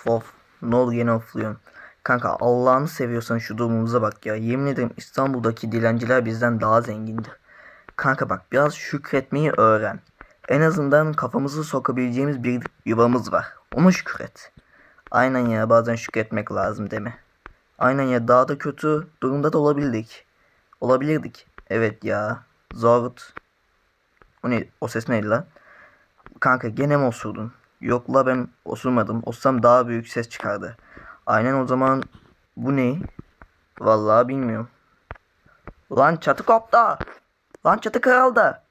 Of of. Ne oldu yine ofluyorsun? Kanka Allah'ını seviyorsan şu durumumuza bak ya. Yemin ederim İstanbul'daki dilenciler bizden daha zengindir. Kanka bak biraz şükretmeyi öğren. En azından kafamızı sokabileceğimiz bir yuvamız var. Onu şükret. Aynen ya bazen şükretmek lazım değil mi? Aynen ya daha da kötü durumda da olabildik. Olabilirdik. Evet ya. Zort. O ne? O ses neydi lan? Kanka gene mi osurdun? Yok la ben osurmadım. Osursam daha büyük ses çıkardı. Aynen o zaman bu ne? Vallahi bilmiyorum. Lan çatı koptu. Lan çatı kırıldı.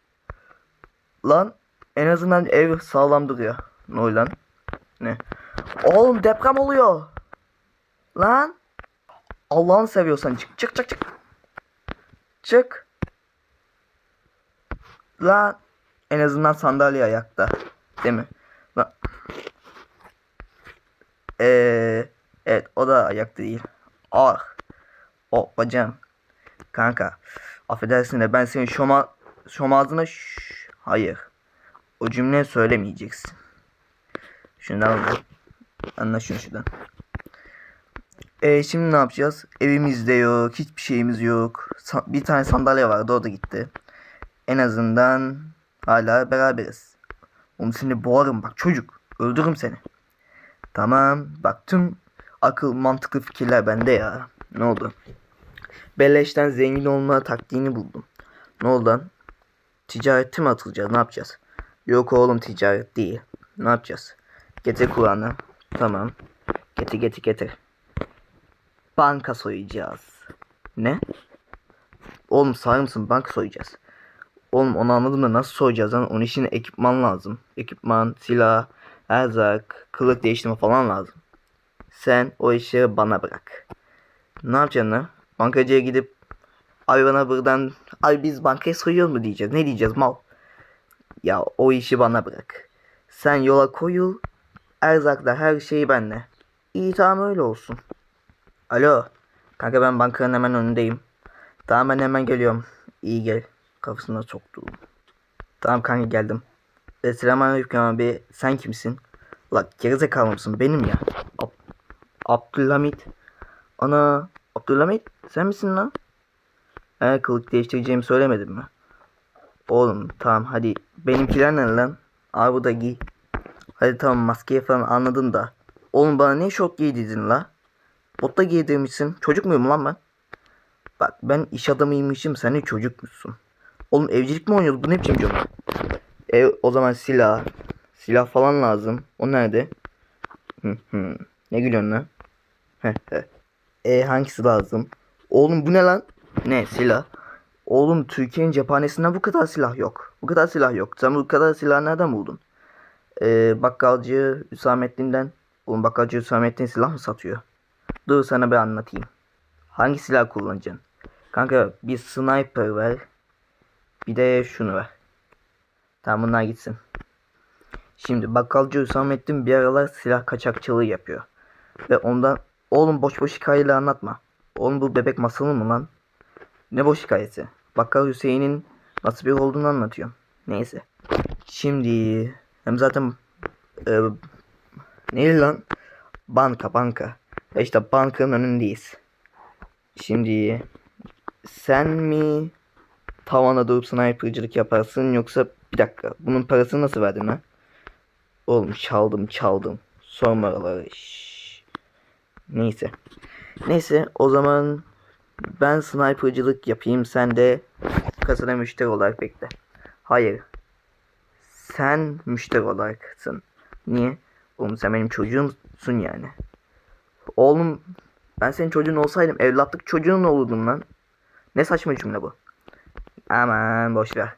Lan en azından ev sağlam duruyor. Ne lan? Ne? Oğlum deprem oluyor. Lan. Allah'ını seviyorsan çık çık çık çık. Çık. Lan. En azından sandalye ayakta. Değil mi? Eee. Evet o da ayakta değil. Ah. O bacağım. Kanka. Affedersin de ben senin şoma, şom ağzına şş, Hayır. O cümle söylemeyeceksin. Şundan. Anla şunu şuradan. E şimdi ne yapacağız? Evimizde yok. Hiçbir şeyimiz yok. Sa- bir tane sandalye vardı o da gitti. En azından hala beraberiz. Oğlum seni boğarım bak çocuk. Öldürürüm seni. Tamam. Bak tüm akıl mantıklı fikirler bende ya. Ne oldu? Beleşten zengin olma taktiğini buldum. Ne oldu lan? Ticareti mi atılacağız? Ne yapacağız? Yok oğlum ticaret değil. Ne yapacağız? Getir kulağına. Tamam. Getir getir getir. Banka soyacağız. Ne? Oğlum sağır mısın? Banka soyacağız. Oğlum onu anladım da nasıl soyacağız lan? Onun için ekipman lazım. Ekipman, silah, erzak, kılık değiştirme falan lazım. Sen o işleri bana bırak. Ne yapacaksın lan? Bankacıya gidip Abi bana buradan Abi biz bankayı soyuyor mu diyeceğiz. Ne diyeceğiz mal? Ya o işi bana bırak. Sen yola koyul. Erzakla her şeyi benle. İyi tamam öyle olsun. Alo. Kanka ben bankanın hemen önündeyim. Tamam ben hemen geliyorum. İyi gel. Kafasına soktu. Tamam kanka geldim. E, Selamünaleyküm abi. Sen kimsin? La gerizekalı mısın? Benim ya. Ab Abdülhamit. Ana. Abdülhamit sen misin lan? He kılık değiştireceğimi söylemedim mi? Oğlum tamam hadi. Benimkiler ne lan? Abi bu da giy. Hadi tamam maskeyi falan anladım da. Oğlum bana ne şort giydirdin la? Botta giydirmişsin. Çocuk muyum lan ben? Bak ben iş adamıymışım sen de çocukmuşsun. Oğlum evcilik mi oynuyoruz? Bu ne biçim cümle? Ev o zaman silah. Silah falan lazım. O nerede? Ne gülüyorsun lan? E hangisi lazım? Oğlum bu ne lan? Ne silah? Oğlum Türkiye'nin cephanesinden bu kadar silah yok. Bu kadar silah yok. Sen bu kadar silah nereden buldun? Ee, bakkalcı Hüsamettin'den. Oğlum bakkalcı Hüsamettin silah mı satıyor? Dur sana bir anlatayım. Hangi silah kullanacaksın? Kanka bir sniper ver. Bir de şunu ver. Tamam bunlar gitsin. Şimdi bakkalcı Hüsamettin bir aralar silah kaçakçılığı yapıyor. Ve ondan oğlum boş boş hikayeleri anlatma. Oğlum bu bebek masalı mı lan? Ne boş hikayesi. Bakkal Hüseyin'in nasıl bir olduğunu anlatıyorum. Neyse. Şimdi hem zaten e, neydi lan? Banka banka. İşte bankanın önündeyiz. Şimdi sen mi tavana durup sniper'cılık yaparsın yoksa bir dakika bunun parasını nasıl verdin ha? Oğlum çaldım çaldım. Sorma oraları. Neyse. Neyse o zaman ben sniper'cılık yapayım sen de kasada müşteri olarak bekle. Hayır. Sen müşteri olaraksın. Niye? Oğlum sen benim çocuğumsun yani. Oğlum ben senin çocuğun olsaydım evlatlık çocuğun olurdum lan. Ne saçma cümle bu. Aman boş ver.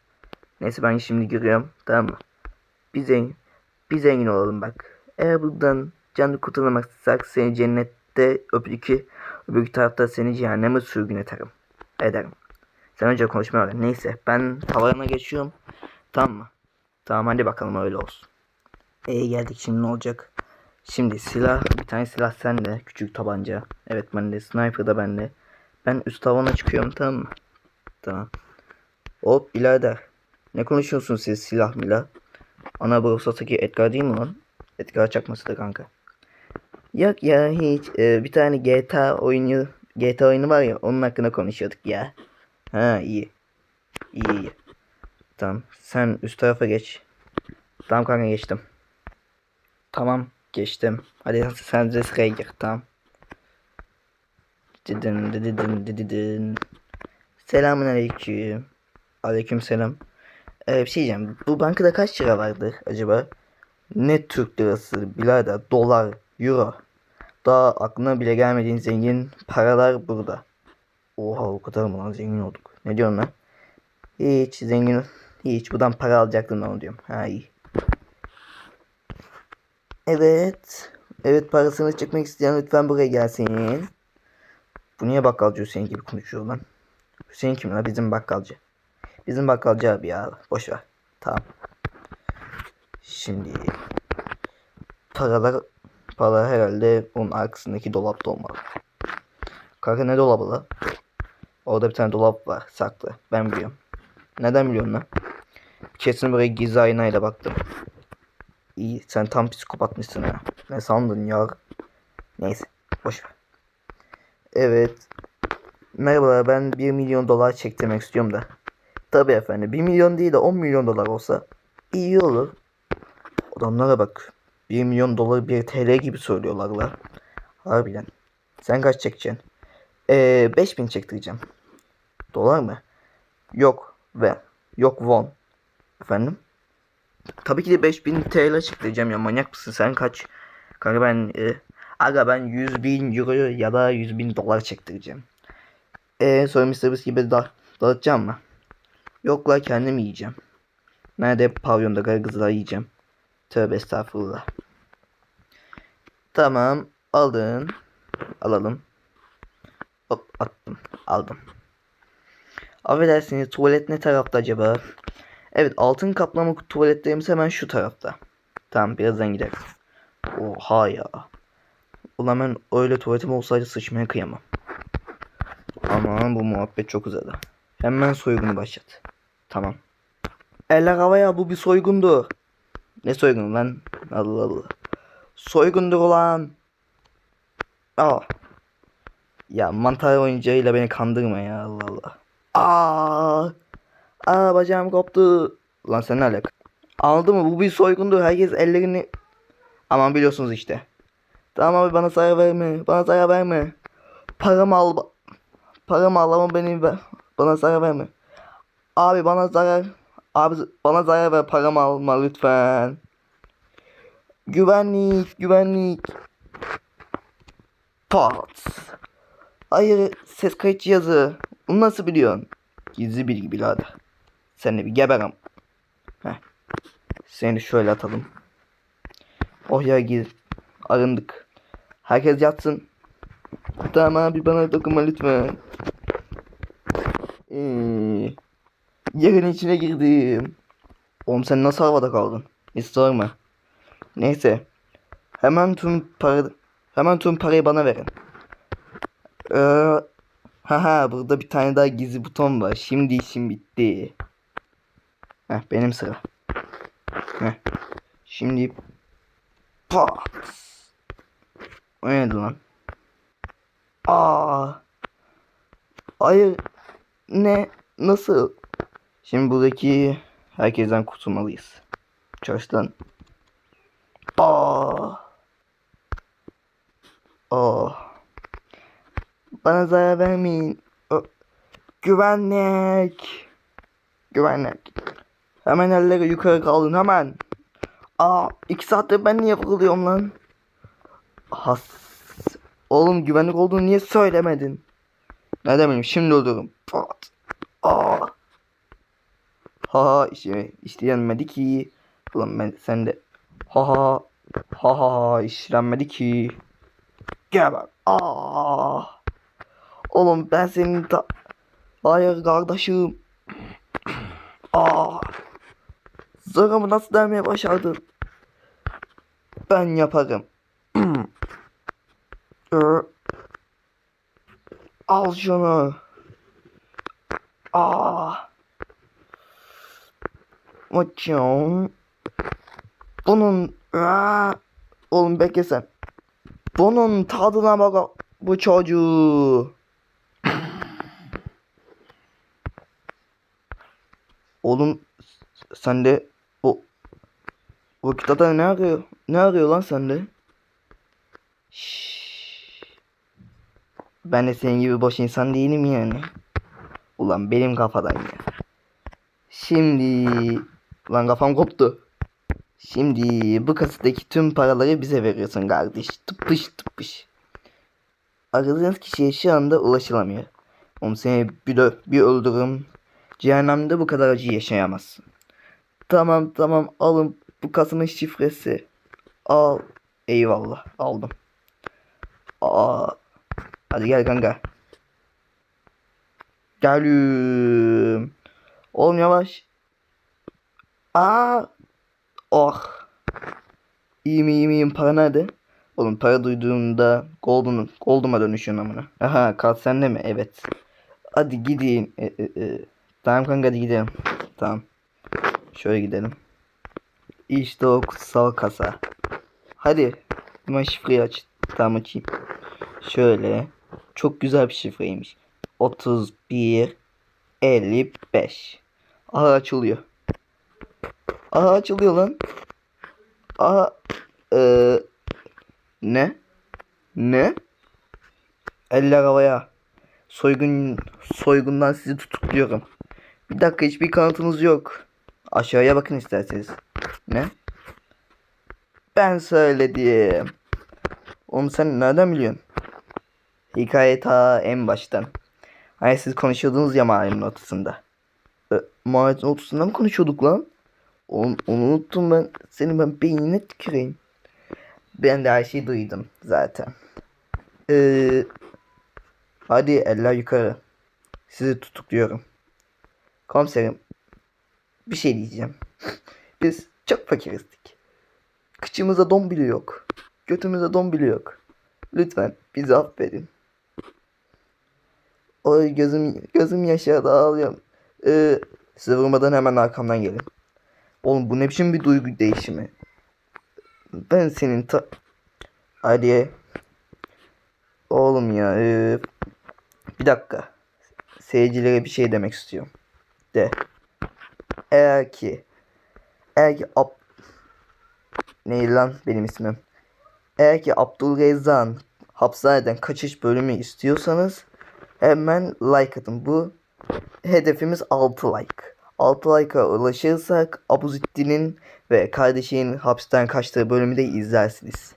Neyse ben şimdi giriyorum tamam mı? Bir zengin, bir zengin olalım bak. Eğer buradan canlı kurtulamazsak seni cennette öbürkü, öbür tarafta seni cehenneme sürgün ederim. Ederim. Sen önce konuşma öğren. Neyse ben tavarına geçiyorum. Tamam mı? Tamam hadi bakalım öyle olsun. İyi geldik şimdi ne olacak? Şimdi silah bir tane silah sende küçük tabanca. Evet bende sniper da bende. Ben üst tavana çıkıyorum tamam mı? Tamam. Hop birader. Ne konuşuyorsun siz silah milah? Ana Brosa'daki Edgar değil mi lan? Edgar çakması da kanka. Yok ya hiç. Ee, bir tane GTA oyunu GTA oyunu var ya onun hakkında konuşuyorduk ya. Ha iyi. İyi iyi. Tamam. Sen üst tarafa geç. Tamam kanka geçtim. Tamam geçtim. Hadi sen de sıraya gir. Tamam. Didin didin didin. Selamun aleyküm. Aleyküm selam. Ee, bir şey diyeceğim. Bu bankada kaç lira vardı acaba? Ne Türk lirası, birader, dolar, euro. Daha aklına bile gelmediğin zengin paralar burada. Oha o kadar mı lan zengin olduk. Ne diyorsun lan? Hiç zengin hiç buradan para alacaktım onu diyorum. Ha iyi. Evet. Evet parasını çekmek isteyen lütfen buraya gelsin. Bu niye bakkalcı Hüseyin gibi konuşuyor lan? Hüseyin kim lan? Bizim bakkalcı. Bizim bakkalcı abi ya. Boş ver. Tamam. Şimdi paralar para herhalde onun arkasındaki dolapta olmalı. Kanka ne dolabı la? Orada bir tane dolap var saklı. Ben biliyorum. Neden biliyorsun lan? Kesin buraya gizli aynayla baktım. İyi sen tam psikopatmışsın ha. Ne sandın ya? Neyse boş ver. Evet. Merhabalar ben 1 milyon dolar çektirmek istiyorum da. Tabii efendim 1 milyon değil de 10 milyon dolar olsa iyi olur. Adamlara bak. 1 milyon dolar 1 TL gibi söylüyorlar la. Harbiden. Sen kaç çekeceksin? Ee, 5000 çektireceğim. Dolar mı? Yok. Ve. Yok won. Efendim? Tabii ki de 5000 TL çektireceğim ya. Manyak mısın sen kaç? Kanka ben e, aga ben 100 bin euro ya da 100 bin dolar çektireceğim. Eee sonra Mr. Gibi da dağıtacağım mı? Yok la kendim yiyeceğim. Nerede pavyonda gargızlar yiyeceğim. Tövbe estağfurullah. Tamam aldın. Alalım. Hop attım. Aldım. Affedersiniz tuvalet ne tarafta acaba? Evet altın kaplama tuvaletlerimiz hemen şu tarafta. Tamam birazdan gidelim. Oha ya. Ulan ben öyle tuvaletim olsaydı sıçmaya kıyamam. Aman bu muhabbet çok uzadı. Hemen soygunu başlat. Tamam. Eller havaya bu bir soygundu. Ne soygunu lan? Allah Allah. Soygundur ulan. Aa. Ya mantar oyuncağıyla beni kandırma ya Allah Allah. Aa. Aa bacağım koptu. Lan sen ne alaka? Anladın mı? Bu bir soygundur. Herkes ellerini... Aman biliyorsunuz işte. Tamam abi bana zarar verme. Bana zarar verme. Paramı al. Paramı al ama beni. Bana zarar verme. Abi bana zarar. Abi bana zarar ver paramı alma lütfen. Güvenlik, güvenlik. Pat. Hayır, ses kayıt cihazı. Bunu nasıl biliyorsun? Gizli bilgi birader. Sen bir geberim. Heh. Seni şöyle atalım. Oh ya gir. Arındık. Herkes yatsın. Tamam abi bana dokunma lütfen. Ee, yerin içine girdim. Oğlum sen nasıl havada kaldın? Hiç sorma. Neyse. Hemen tüm para hemen tüm parayı bana verin. Ee, haha burada bir tane daha gizli buton var. Şimdi işim bitti. Heh benim sıra. Heh. Şimdi pat. O neydi lan? Aa. Hayır. Ne? Nasıl? Şimdi buradaki herkesten kurtulmalıyız. Çalış lan. Aa. Aa. Bana zarar vermeyin. Güvenlik. Güvenlik. Hemen elleri yukarı kaldın hemen. Aa iki saattir ben niye fırlıyorum lan? Has. Oğlum güvenlik olduğunu niye söylemedin? Ne demeliyim şimdi öldürürüm. Aa. Ha işte işlenmedi ki. Ulan ben sen de. Ha ha. Ha ha işlenmedi ki. Gel bak. Aa. Oğlum ben senin da... Hayır kardeşim. Aa. Zarımı nasıl delmeye başardın? Ben yaparım. Al şunu. Aa. Maçım. Bunun Aa. Oğlum bekle sen. Bunun tadına bak bu çocuğu. Oğlum sen de o vakit adam ne arıyor? Ne arıyor lan sende? Şşş. Ben de senin gibi boş insan değilim yani. Ulan benim kafadan ya. Şimdi lan kafam koptu. Şimdi bu kasadaki tüm paraları bize veriyorsun kardeş. Tıpış tıpış. Aradığınız kişiye şu anda ulaşılamıyor. Oğlum seni bir, dö bir öldürürüm. Cehennemde bu kadar acı yaşayamazsın. Tamam tamam alın bu kasanın şifresi. Al. Eyvallah aldım. Aa. Hadi gel kanka. Gelüm. Oğlum yavaş. Aa. Oh. İyiyim iyiyim iyiyim para nerede? Oğlum para duyduğumda Golden, Golden'a dönüşüyorsun amına. Aha kart sende mi? Evet. Hadi gidin. E, e, e. Tamam kanka hadi gidelim. Tamam. Şöyle gidelim. İşte o kutsal kasa. Hadi. Hemen şifreyi aç. Tamam açayım. Şöyle. Çok güzel bir şifreymiş. 31 55. Aha açılıyor. Aha açılıyor lan. Aha. Eee. Ne? Ne? Eller havaya. Soygun soygundan sizi tutukluyorum. Bir dakika hiçbir kanıtınız yok. Aşağıya bakın isterseniz. Ne? Ben söyledim. Oğlum sen nereden biliyorsun? Hikaye ta en baştan. Hani siz konuşuyordunuz ya mahallenin ortasında. E, mahallenin ortasında mı konuşuyorduk lan? Onu, onu unuttum ben. Senin ben beynine tüküreyim. Ben de her şeyi duydum zaten. Ee, hadi eller yukarı. Sizi tutukluyorum. Komiserim. Bir şey diyeceğim. Biz çok fakirizdik. Kıçımıza don bile yok. Götümüze don bile yok. Lütfen bizi affedin. Oy gözüm gözüm yaşardı ağlıyorum. Ee, size vurmadan hemen arkamdan gelin. Oğlum bu ne biçim bir duygu değişimi? Ben senin ta... Hadi. Oğlum ya. ee, Bir dakika. Seyircilere bir şey demek istiyorum. De. Eğer ki eğer ki Ab Neydi lan benim ismim? Eğer ki Abdülrezzak'ın hapishaneden kaçış bölümü istiyorsanız hemen like atın. Bu hedefimiz 6 like. 6 like'a ulaşırsak Abuzettin'in ve kardeşinin hapisten kaçtığı bölümü de izlersiniz.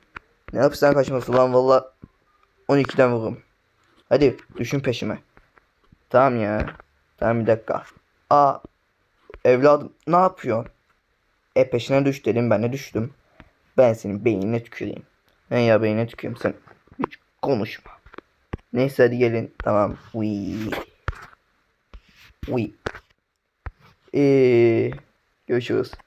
Ne hapisten kaçması lan valla 12'den vururum. Hadi düşün peşime. Tamam ya. Tamam bir dakika. Aa evladım ne yapıyorsun? E peşine düş dedim ben de düştüm. Ben senin beynine tüküreyim. Ben ya beynine tüküreyim sen hiç konuşma. Neyse hadi gelin. Tamam. Uy. Uy. Ee, görüşürüz.